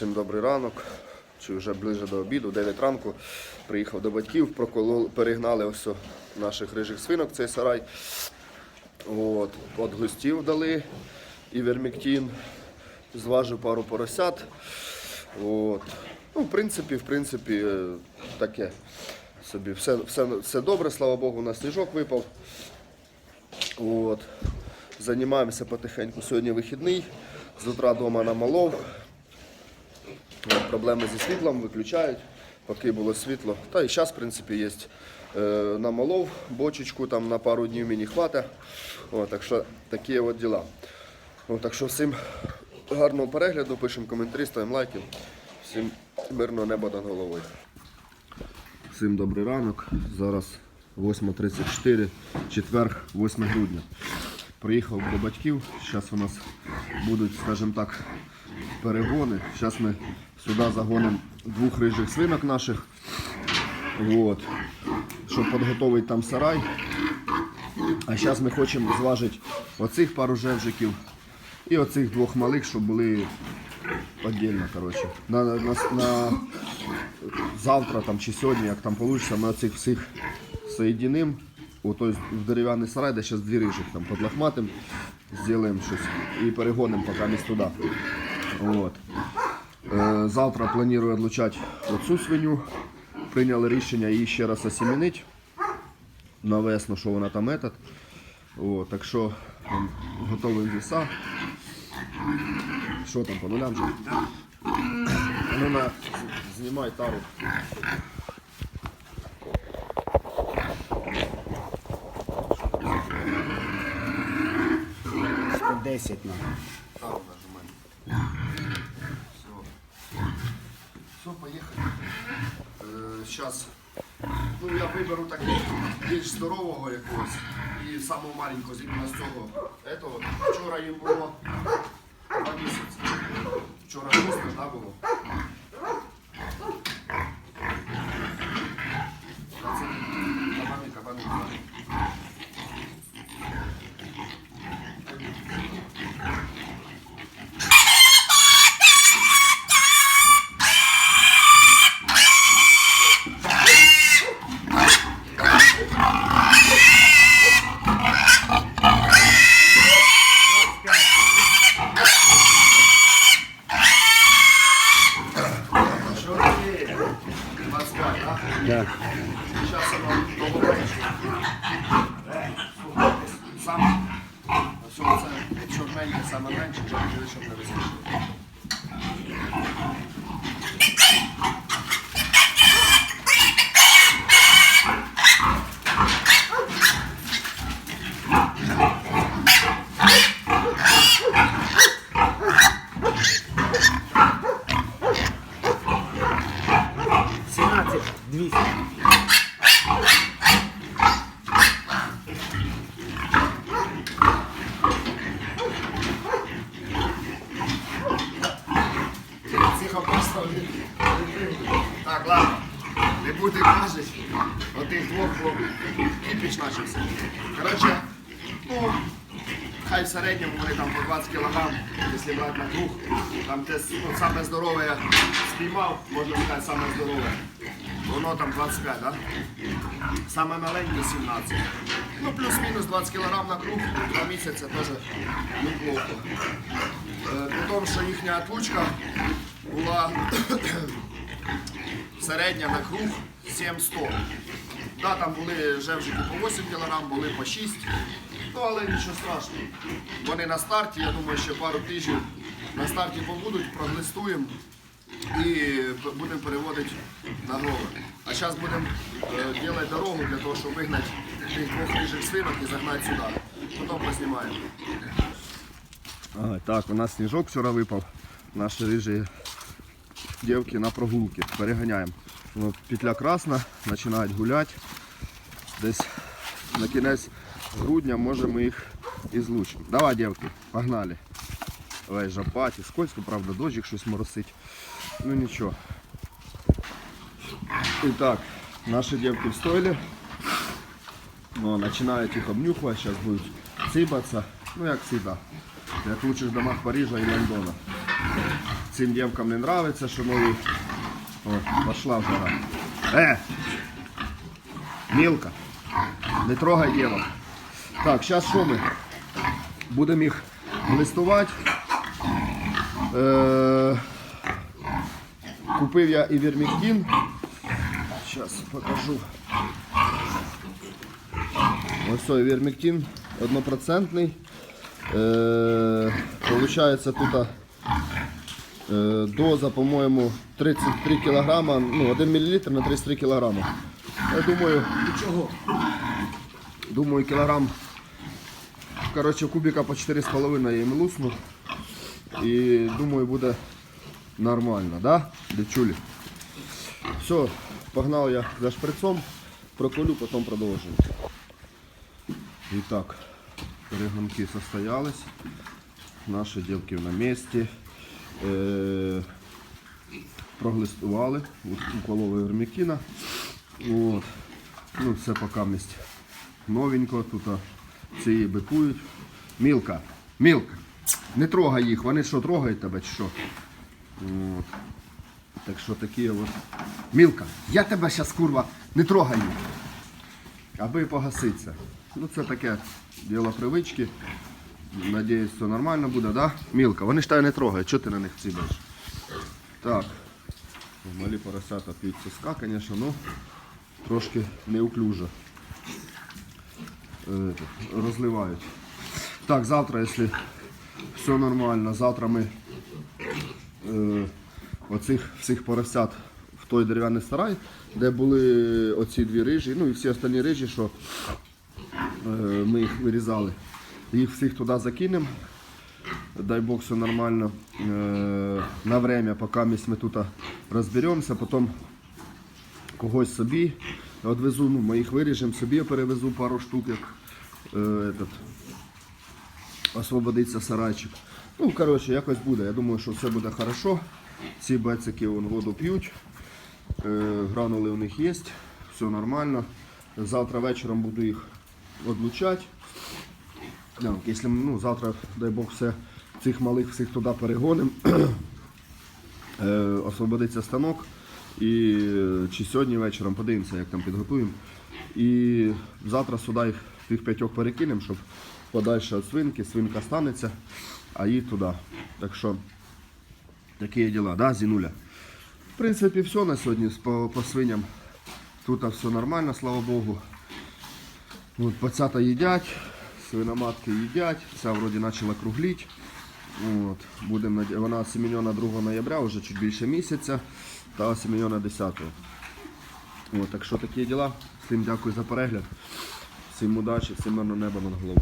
Всім добрий ранок. Чи вже ближе до обіду, 9 ранку. Приїхав до батьків, проколол, перегнали ось наших рижих свинок, цей сарай. От, от густів дали і верміктін. Зважив пару поросят. От. Ну, в принципі, в принципі, е, таке собі. Все, все, все добре, слава Богу, у нас сніжок випав. От. Займаємося потихеньку. Сьогодні вихідний. З утра вдома намолов. Проблеми зі світлом виключають, поки було світло. Та і зараз, в принципі, є. Е, намолов бочечку там на пару днів мені. От, так що такі от діла. От, так що всім гарного перегляду, пишемо коментарі, ставимо лайки. Всім мирного неба над головою. Всім добрий ранок. Зараз 8.34, четвер, 8 грудня. Приїхав до батьків. Зараз у нас будуть, скажімо так, перегони. Зараз ми сюди загонимо двох рижих свинок наших. Вот. Щоб підготувати там сарай. А зараз ми хочемо зважити оцих пару жевжиків і оцих двох малих, щоб були віддільно. Коротше. На, на, на, завтра там, чи сьогодні, як там вийде, ми оцих всіх соєдинимо. Той в дерев'яний сарай, де зараз дві рижих там подлахматим, зробимо щось і перегонимо поки місць туди. От. Е, Завтра планую відлучати оцю свиню. Прийняли рішення її ще раз осімінити на весну, що вона там етат. О, так що готові віса. Що там по нулям же? Ну на, знімай тару. По 10 надо. Тару нажимай. Все. Все, поїхали. Зараз ну, я виберу такого більш здорового якогось і самого маленького з іменно з цього. Этого. Вчора їм було два місяці. Вчора шосте, да, було? 25, так? Да. Зараз я вам сам, на цьому це, якщо менше, саме менше, то не розуміє. 200. Тихо поставили. Так, ладно. Не буде кажуть. Отих двох, бо кипіч почався. Коротше, ну, хай в середньому вони там по 20 кг, якщо брати на круг. Там те ну, саме здорове я спіймав, можна сказати, саме здорове. Воно там 25, так? Да? Саме маленьке 17. Ну, плюс-мінус 20 кг на круг, два місяці теж неплохо. Е, При тому, що їхня отлучка була середня на круг 7-100. Да, там були жевжики по 8 кг, були по 6 Ну, але нічого страшного. Вони на старті, я думаю, ще пару тижнів на старті побудуть, проглистуємо і будемо переводити на грови. А зараз будемо е, робити дорогу для того, щоб вигнати тих двох рижих свинок і загнати сюди. Потім поснімаємо. Ага, так, у нас сніжок вчора випав. Наші рижі дівки на прогулки. Переганяємо. Петля красна, починають гуляти. Десь на кінець грудня може ми їх і злучимо. Давай, дівки, погнали. Давай жапаті. Скользко, правда, дощик щось моросить. Ну нічого. І так, наші дівки в стойлі. Ну, починають їх обнюхувати, зараз будуть цибатися. Ну як завжди. Як в лучших домах Парижа і Лондона. цим дівкам не нравиться, що нові. О, пошла жара. Е! Мілка. Не трогай дівок. Так, зараз що ми? Будемо їх листувати. Е, купив я і вірміктин. Зараз покажу. Ось цей вірміктин однопроцентний. Е, получається тут е, доза, по-моєму, 33 кг, ну 1 мл на 33 кг. Я думаю, Чого? думаю, кілограм. Коротше, кубика по 4,5 я їм лусну. І думаю, буде нормально, да? Дівчулі? Все, погнав я за шприцом, проколю, потім продовжую. І так, перегонки состоялись. Наші дівки на місці. Е, проглистували, укололи вермікіна. От. Ну, це поки місць новенько, тут а, ці бикують. Мілка, мілка, не трогай їх, вони що, трогають тебе чи що? От. Так що такі от. Мілка, я тебе зараз курва не трогаю. Аби погаситься. Ну це таке діло привички. Надіюсь, все нормально буде, да? Мілка, вони ж тебе не трогають, чого ти на них цібаєш? Так. Малі поросята п'ють соска, звісно, ну трошки неуклюже. Е, розливають. Так, завтра, якщо все нормально, завтра ми е, оцих всіх поросят в той дерев'яний сарай, де були оці дві рижі, ну і всі останні рижі, що е, ми їх вирізали. Їх всіх туди закинемо. Дай Бог все нормально. Е, на время, поки ми тут розберемося, потім когось собі відвезу, ну, ми їх виріжемо, собі перевезу пару штук, этот, освободиться сарайчик. Ну, коротше, якось буде. Я думаю, що все буде хорошо. Ці бецики вон, воду п'ють, е, гранули у них є, все нормально. Завтра вечором буду їх відлучати. Да, якщо, ну, завтра, дай Бог, все, цих малих всіх туди перегонимо. Е, освободиться станок. І е, чи сьогодні вечором подивимося, як там підготуємо. І завтра сюди їх тих п'ятьох перекинемо, щоб подальше від свинки, свинка станеться, а їх туди. Так що такі діла, да, Зінуля? В принципі, все на сьогодні по, по свиням. Тут все нормально, слава Богу. От, пацята їдять, свиноматки їдять, вся вроді почала кругліть. От, будем, вона семенена 2 ноября, вже чуть більше місяця, та семенена 10. От, так що такі діла. Всім дякую за перегляд. Всім удачі, всім мирного неба над головою.